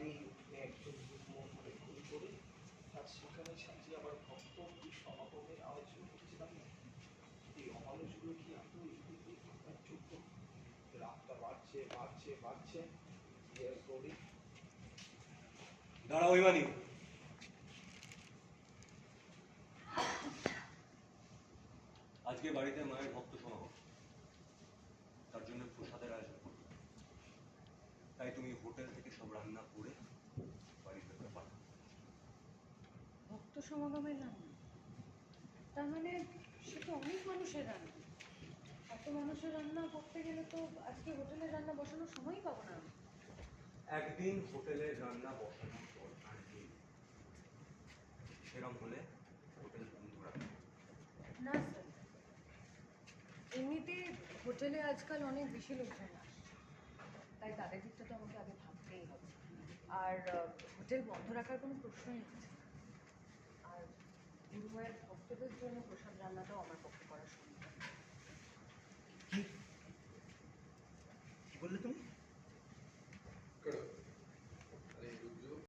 গাড়ি একজন মনে খুন করে। আর সেখানে সাজিয়ে আবার ভক্ত কি সমাগমের আয়োজন করছিলাম। এই অমানুষগুলো কি এত এদিকে থাকার যোগ্য? রাতটা বাড়ছে বাড়ছে বাড়ছে। এর দড়ি দাঁড়াও ইমানি আজকে বাড়িতে মায়ের ভক্ত সমাগম। তার জন্য প্রসাদের তাই তুমি হোটেল থেকে সব রান্না করে বাড়ির ভেতরে পাঠাও ভক্ত সমাগমের রান্না? তার মানে সে তো অনেক মানুষের রান্না। এত মানুষের রান্না করতে গেলে তো আজকে হোটেলের রান্না বসানোর সময়ই পাবো না। একদিন হোটেলের রান্না বসানোর দরকার নেই। সেরম হলে হোটেল বন্ধ রাখবে না স্যার। এমনিতে হোটেলে আজকাল অনেক বেশি লোকজন আসে। তাই তাদের দিকটা তো আমাকে আগে ভাবতেই হবে। আর হোটেল বন্ধ রাখার কোনো প্রশ্নই হচ্ছে আর গুরুমায়ের ভক্তদের জন্য প্রসাদ রান্নাটাও আমার পক্ষে করা সম্ভব কি বললে তুমি?